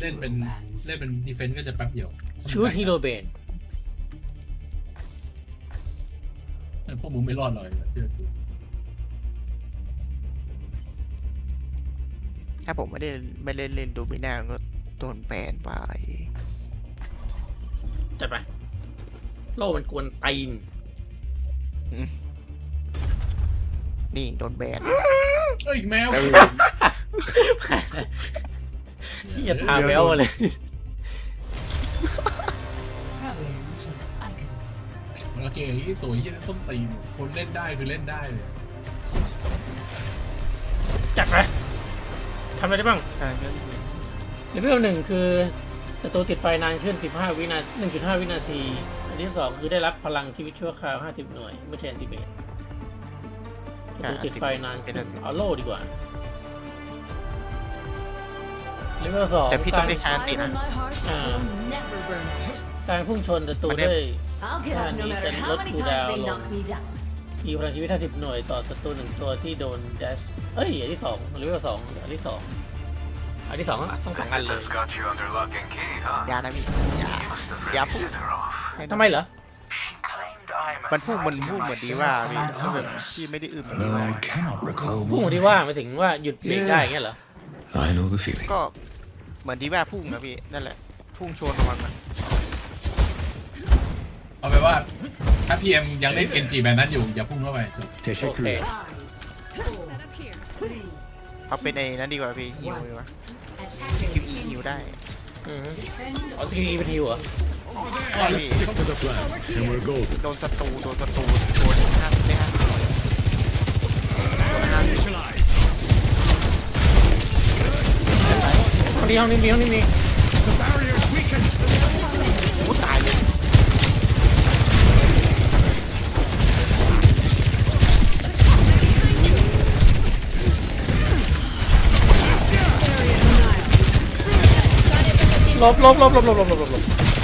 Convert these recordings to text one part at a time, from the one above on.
เล่นเป็นเล่นเป็นดีเฟนต์ก็จะแป๊บเดียวชูดฮีโร่เบนพวกมึงไม่รอดเลยเชื่อกูถ้าผมไม่ได้ไม่เล่นเล่นดูไม่น่าก็โดนแบนไปจัดไปโล่มันกวนตีนนี่โดนแบนเอ้ยแมว ที่จะตาแววมาเลยโอเคตัวยี่ต้นตีนคนเล่นได้คือเล่นได้เลยจัดไปทำอะไรได้บ้างอ่างั้นเลเวลหนึ่งคือศัตรูติดไฟนานขึ้น 15 วินาที1.5 วินาที อันที่สองคือได้รับพลังชีวิตชั่วคราว 50 หน่วย ไม่ใช่แอนติเบตศัตรูติดไฟนานขึ้นเอาโล่ดีกว่า เลเวลสองแต่พี่ต้องได้ชาร์จตินะ Uh, never burn out. การพุ่งชนศัตรูมันได้ด้วย I'll get up no Yeah, matter you how can many look times down they on- knock me down. มีพลังชีวิต50หน่วยต่อศัตรูหนึ่งตัวที่โดนแดชเอ้ย อันที่สองเลเวลสองอันที่สองอันที่สองต้องสองอันเลย That's got you under lock and key, huh? ยานะพี่ยา You must have ยา really พุ่ง set her off. ทำไมเหรอ Claimed I'm a มันพุ่งมัน threat พุ่ง to เหมือนดี my ว่า civil พี่ life. แล้วแบบพี่ไม่ได้อึมเหมือนดีว่า Though I cannot recall พุ่ง why. ที่ว่าหมายถึงว่าหยุดเบรกได้อย่างเงี้ยเหรอ I know the feeling. ก็เหมือนดีว่าพุ่งนะพี่นั่นแหละ พุ่งชนระวังมันเอาไปนว่า ถ้าพีเอ็มยังเล่นเกนจิแบบนั้นอยู่ อย่าพุ่งเข้าไปจบโอเคเอาเป็นไอ้นั้นดีกว่าพี่ฮิวดีกว่าคิวอีฮิวได้อือฮึเอาสกีเป็นฮิวเหรอใช่พี่ To the plan, and we're golden. โดนศัตรูโดนศัตรูโดนห้าได้ห้า นี้ห้องนี้มีห้องนี้มีอู้ตายเลยลบหลบหลบหลบหลบหลบลบ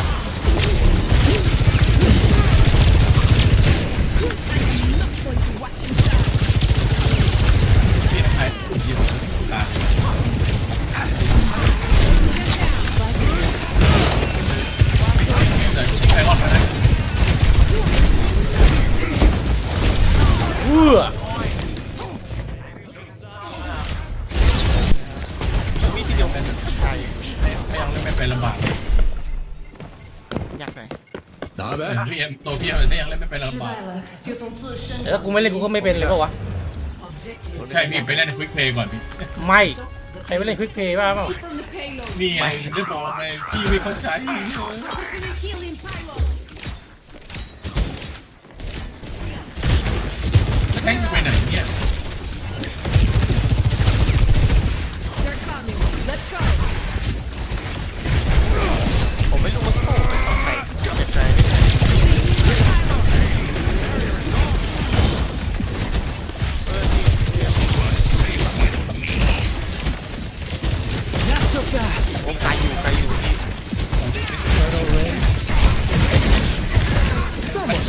เอ็มตัวพี่เอ็มไม่ยังเล่นไม่เป็น 失 ลำบาก 败了，就从自身 แต่ถ้ากูไม่เล่นกูก็ไม่เป็นเลยปะวะ ใช่พี่ไปเล่นในควิกเพย์ก่อนพี่ ไม่ ใครไปเล่นควิกเพย์บ้างเปล่า from the payload. นี่ไงได้บอกไงพี่ไม่เข้าใจ Positioning healing payload. แม่งไปไหนเนี่ย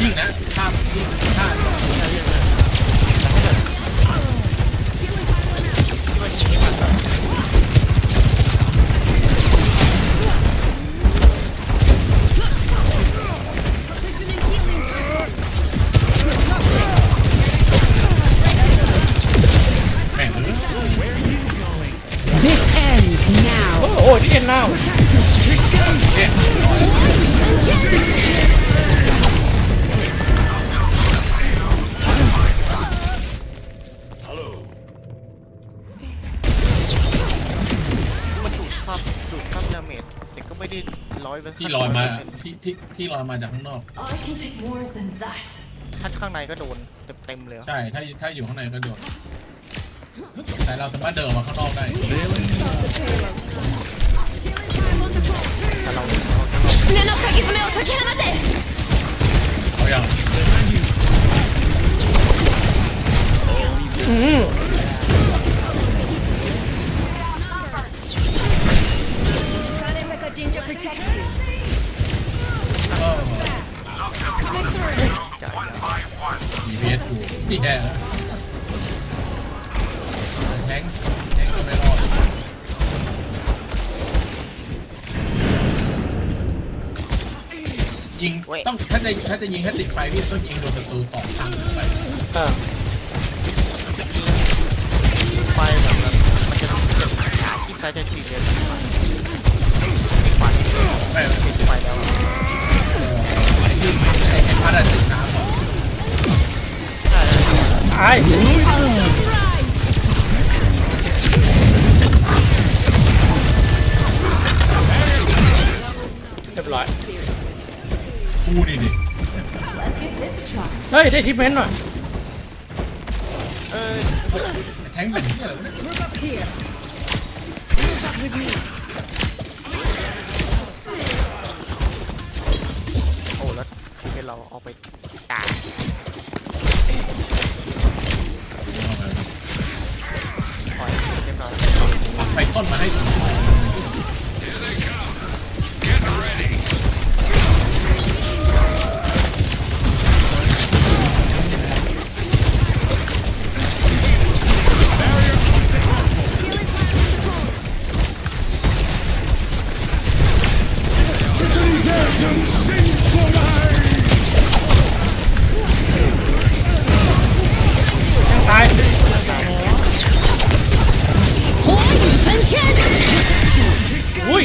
มันชิงนะข้ามชิง ก็ไม่ได้ร้อยเปอร์เซ็นต์ ที่ลอยมาที่ที่ที่ลอยมาจากข้างนอก I can take more than that. ถ้าข้างในก็โดนเต็มๆเลยอะ ใช่ถ้าถ้าอยู่ข้างในก็โดนแต่เราสามารถเดินออกมาข้างนอกได้ ถ้าเรา 爪の鍵爪を解き放て เอาอย่าง อืม ยิง ต้องถ้าจะถ้าจะยิงให้ติดไฟพี่ต้องยิงโดนประตูสองครั้งไปเออไฟแบบนั้นมันจะต้องเก็บหาที่ใครจะจีบเลยน ไม่ติดไฟแล้วอะไอ้ที่ไอ้ไอ้พัดอะติดน้ำก่อนใช่ตายเรียบร้อยกูนี่ดิ Let's give this a try. เฮ้ย ได้ทิปเมนต์ว่ะเออแทงเป็นที่อะไรวะเนี่ย Move up แล้วเราเอาไปด่าปล่อยเรียบร้อยไฟต้นมาให้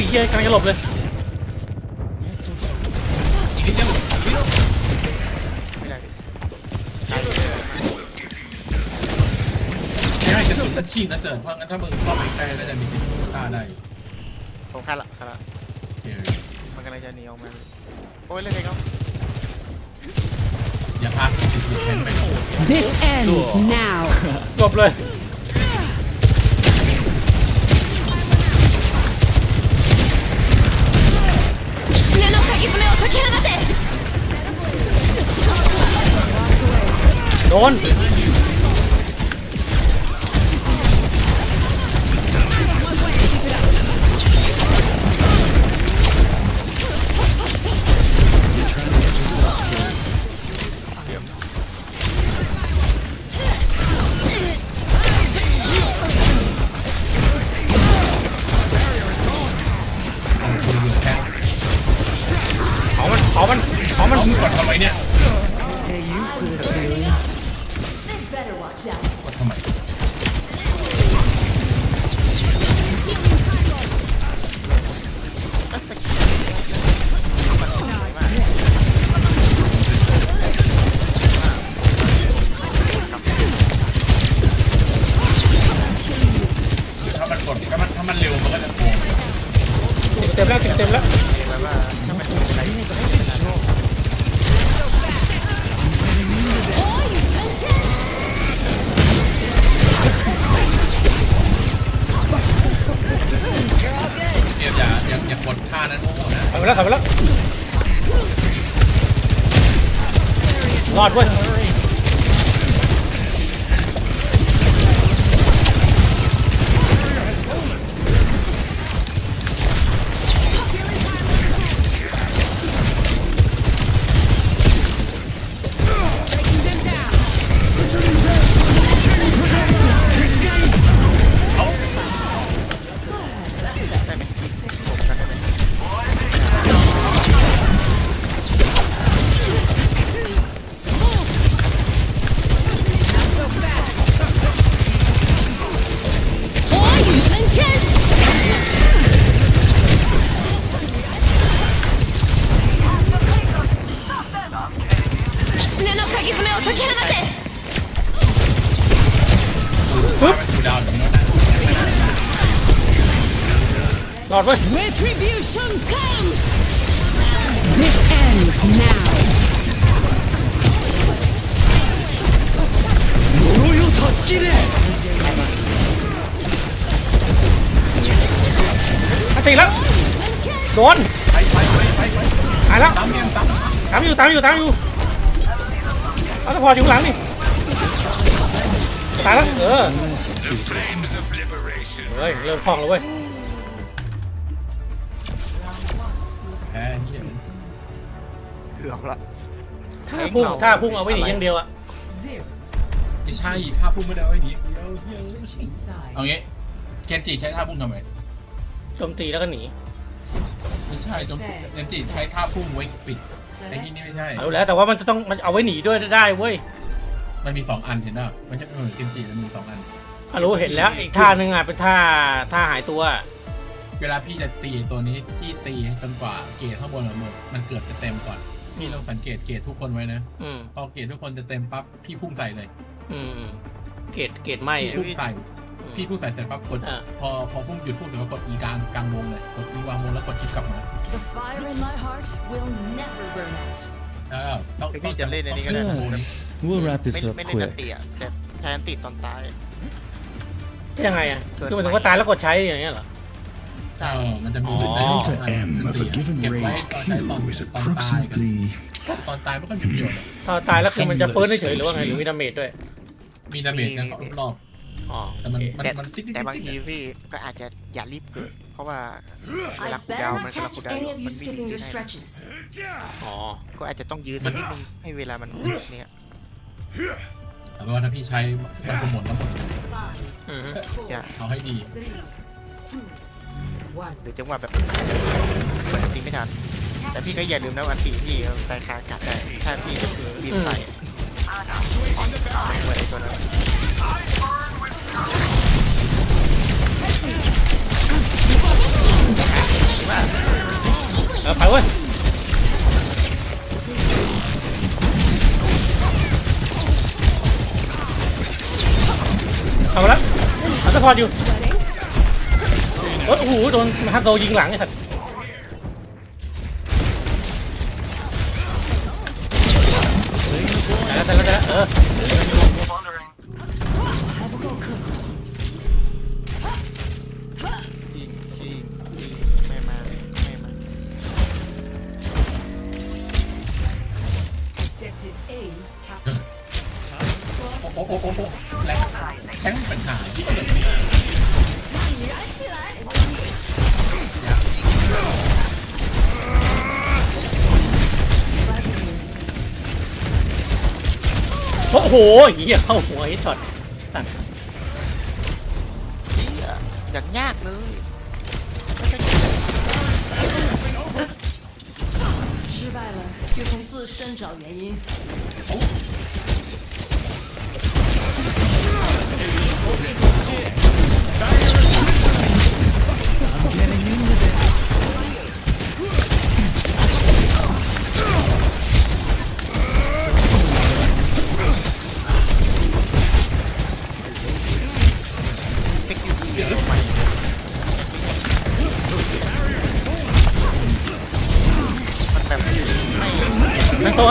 เหี้ยกำลังจะหลบเลยอีกนิดเดียวไม่ได้ไม่ให้กระสุนมัชีพนะเกิดเพราะงั้นถ้ามึงเข้าไปใกล้แล้วจะมีฆ่าได้ผมฆ่าละฆ่าละโอเคมันกำลังจะหนีออกมาโอ้ยเล่นเองครับอย่าพลาดติดแทงไป This ends now. จบเลย の鍵爪を解き放て โดน อาสปอร์ตอยู่ข้างหลังนี่ตายแล้วเออ The flames of liberation. เฮ้ยเริ่มคล่องแล้วเว้ย กือบละถ้าพุ่งถ้าพุ่งเอาไว้หนีอย่างเดียวอะ Zero. ไม่ใช่ท่าพุ่งไม่ได้ไว้หนีเดียวเหี้ย Switching sides. เอางี้เกนจิใช้ท่าพุ่งทำไมโจมตีแล้วก็หนีเไม่ใช่จนเอนจิใช้ท่าพุ่งไว้ปิดไอ้ที่นี่ไม่ใช่เอาแล้วแต่ว่ามันจะต้องมันเอาไว้หนีด้วยได้เว้ยมันมีสองอันเห็นป่ะไม่ใช่เหมือนเอนจิมันมีสองอันอะรู้เห็นแล้วอีกท่านึงอะเป็นท่าท่าหายตัว เวลาพี่จะตีตัวนี้พี่ตีจนกว่าเกรดข้างบนอะหมดมันเกือบจะเต็มก่อน พี่ต้องสังเกตเกรดทุกคนไว้นะอืมพอเกรดทุกคนจะเต็มปั๊บพี่พุ่งใส่เลยอืมอืมเกตเกตไหมพี่อะพุ่งใส่อืมพี่พุ่งใส่เสร็จปั๊บกดอะพอพอพุ่งหยุดพุ่งเสร็จปั๊บกดอีกลางกลางวงเลยกดอีวางวงแล้วกดชิปกลับมา The fire in my heart will never burn out. แล้วต้องคือพี่จะเล่นในนี้ก็ได้นะต้อง We'll wrap ไม่ this up ไม่เล่นนัน quick. ติอะแต่แทนติดตอนตายยังไงอะเกิดคือหมันถึงว่าตายแล้วกดใช้อย่างเงี้ยเหรอ เออมันจะมีอ๋อ Delta M of a given เก็บไว้ rate ตอนใช้ตอน Q is ตอนตายกัน approximately ตอนตายมันก็มีประโยชน์อะถ้าตายแล้วคือมันจะฟื้นเฉยๆหรือว่าไงหรือมีดาเมจด้วยมีดาเมจนะรอบอ๋อๆแต่โอมันเคมันแต่มันติ๊กติ๊กแต่ติ๊กบางติ๊กทีพี่ก็อาจจะอย่ารีบเกิด เพราะว่าเว I ลาคูล better ดาวน์ not มันกำลัง catch คูลดาวน์ any of มั you นวิ่ง skipping your ได้ stretches. อ๋อก็อาจจะต้องยืนสักนิดนึงให้เวลามันเนี่ยแต่ว่าถ้าพี่ใช้มันก็หมดแล้วหมดอืมจะเอาให้ดี หรือจังหวะแบบเปิดอันติไม่ทัน แต่พี่ก็อย่าลืมนะว่าอันติพี่ไปคากัดได้ถ้าพี่ก็คือรีบใส่เหมือนไอ้ตัวนั้นเออไปเว้ยเอาละเอาสปอร์ตอยู่ โอ้โหโดนฮันโซยิงหลังไอ้สัตว์แต่แล้วแต่แล้วแต่แล้วเออยิงยิงยิงไม่มาไม่มา Objective A captured. โอ้โอ้โอ้โอ้แรงแข็งเป็นหายที่เกิ โอ้โหเหี้ยเข้าหัวไอ้ช็อตตัด เหี้ยอย่างยากเลย 失败了就从自身找原因。 เ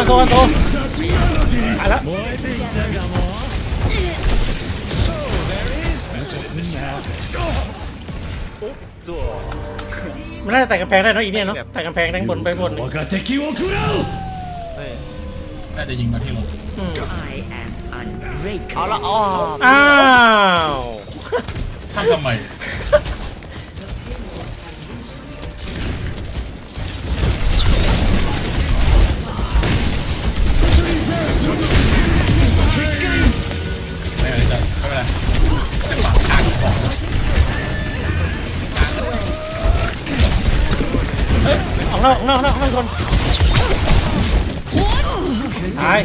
โซอันโซตายแล้วมันน่าจะแต่กำแพงได้เนาะอีเนี่ยเนาะแต่กำแพงด้าบนไปบนเลเฮ้ยน่าจะยิงมาที่รถอืเอาละอออ้าว ท่านทำไม นอกออกนอกออกนอกออกนอกคนตาย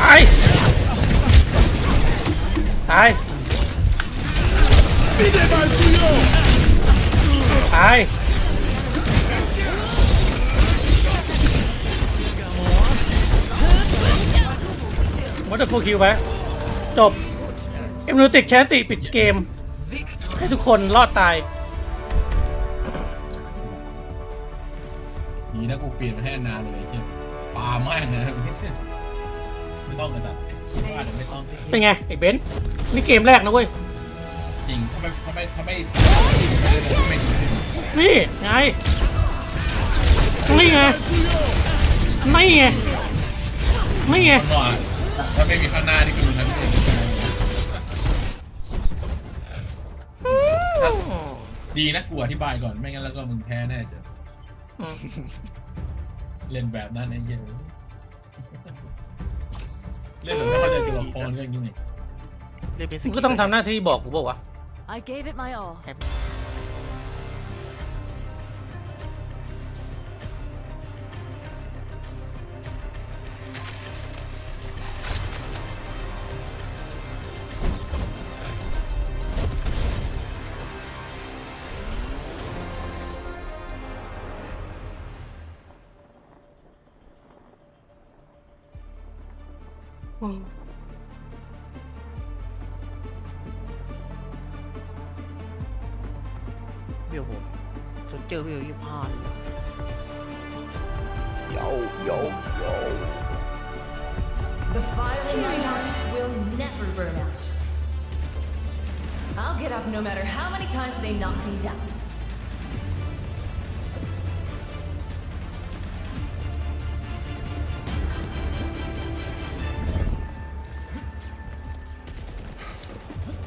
ตายตายตายวัตถุฟูคิวไปจบ เอ็มโนติกแชนติปิดเกม ให้ทุกคนรอดตาย ดีนะกูเปลี่ยนมาให้นานเลยไอ้เหี้ยปาแม่งนะไม่ต้องกันแต่ว่าเดี๋ยวไม่ต้องเป็นไง ไอ้เบนซ์นี่เกมแรกนะเว้ย จริงถ้าไม่ถ้าไม่ถ้าไม่ถ้าไม่ดีขึ้นนี่ ไง นี่ไง นี่ไง นี่ไงมันว่าถ้าไม่มีข้างหน้านี่คือ ดีนะกูอธิบายก่อนไม่งั้นแล้วก็มึงแพ้แน่เจะอืมเล่นแบบนั้นไอ้เหี้ยเล่นแบบไม่เข้าใจตัวละครก็อย่างนี้นี่เรียกเป็นสมึงกิลก็ต้องทำหน้าที่บอกกูบอกว่าวะ I gave it my all. วิว โยโยโย The fire in my heart will never burn out. I'll get up no matter how many times they knock me down.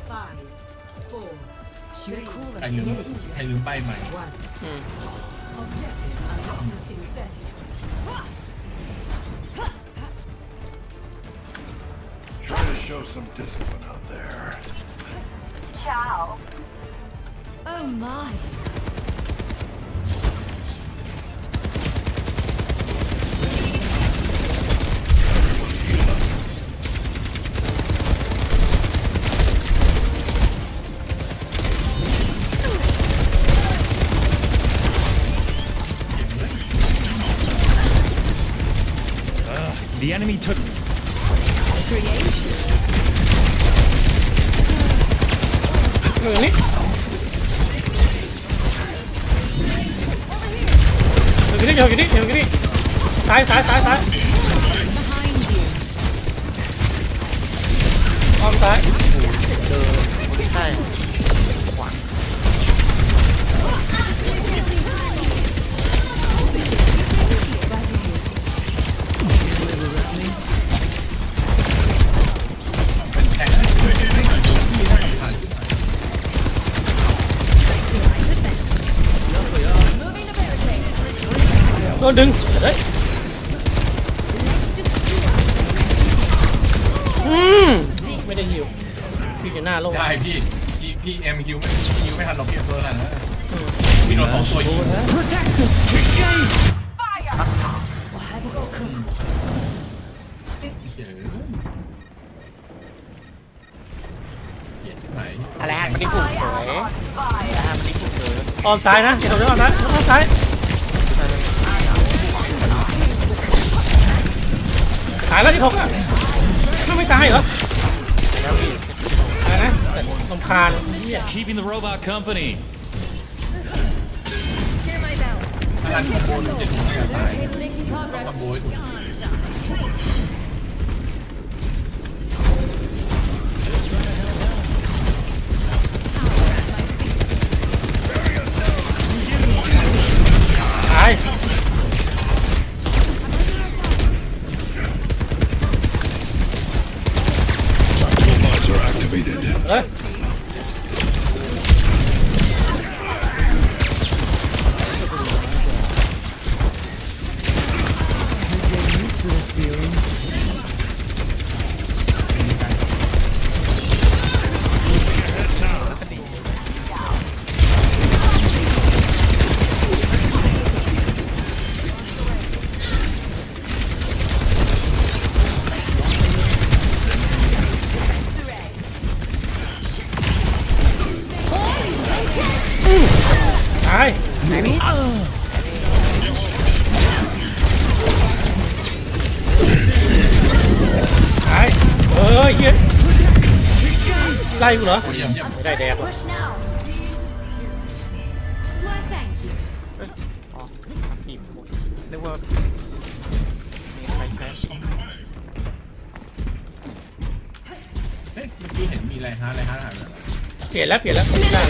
Five, four, You're cool ใคร like ลืม Yetis. ใครลืมใบใหม่ one. อืม Objective unlocks in 30 some discipline out there. Chow. Oh my. The enemy took อะไรฮะมันนี่ผูกเฉยอะไรฮะมันนี่ผูกเฉยอ้อมซ้ายนะเดี๋ยวผมจะอ้อมซ้ายอ้อมซ้ายตายแล้วที่หกอะไม่ไม่ตายเหรอแล้วพี่ตายนะแต่ลำคาญเหี้ย Keeping the robot company. Hear my bell. ถ้าทันคอมโบรู้เจ็ดหัวเนี่ยตาย It's making คอม progress. โบให้ถูก ตาย Robots are activated. เอ้ย ไล่กูเหรอ ไม่ได้แดกหรอก Push now. Why, thank you. อ๋อทีมนึกว่ามีใครแคสเฮ้ยเมื่อกี้เห็นมีอะไรฮะอะไรฮะหายไปไหนเปลี่ยนแล้วเปลี่ยนแล้วไม่ได้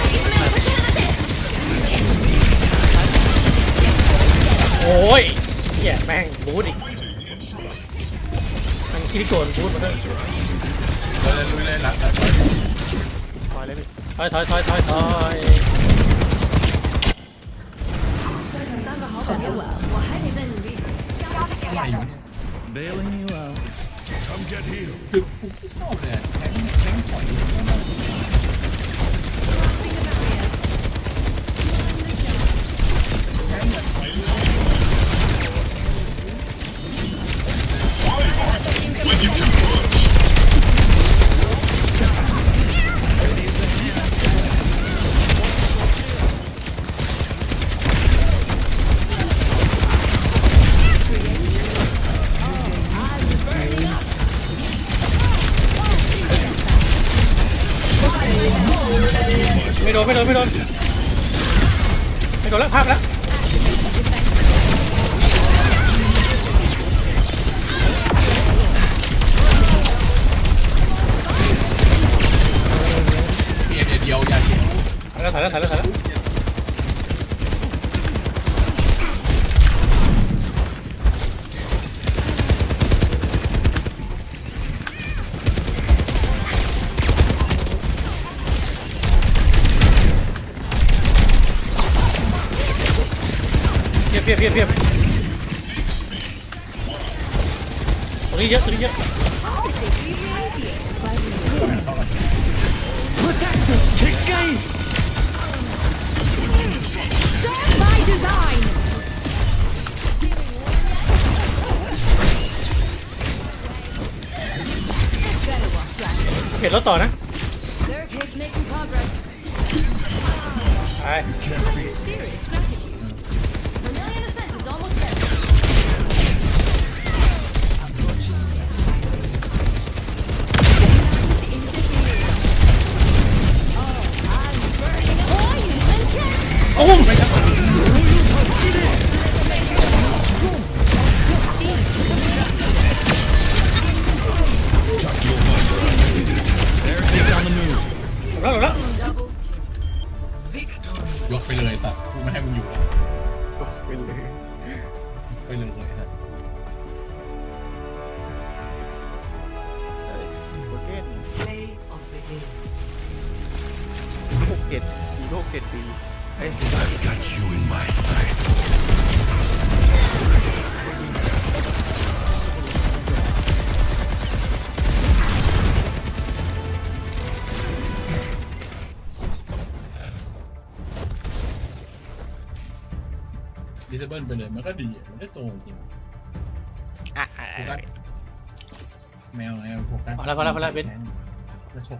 โอ้ยเหี้ยแม่งบูทอีกมันคิริโกนบูทมาด้วย เลยลุยเลยละละ คอยเลยพี่ถอยถอยถอยถอยถอยอะไรอยู่เนี่ย Bailing you out. Come get healed. คือกูชอบเลยอะแทงแทงปล่อย ไม่ เปลี่ยนรถต่อนะ Barricade's making progress. ไป Serious ยกไปเลยแต่กูไม่ให้มึงอยู่แล้วไปเลยไปเลยเลยนะโอเค Play of the game. หกเจ็ดปีหกเจ็ดปีเอ้ย I've got you in my sights. เบิลไปเลยมันก็ดีมันได้โตจริงอะ โฟกัสแมวไงโฟกัสพอแล้วพอแล้วพอแล้วเบนจะชก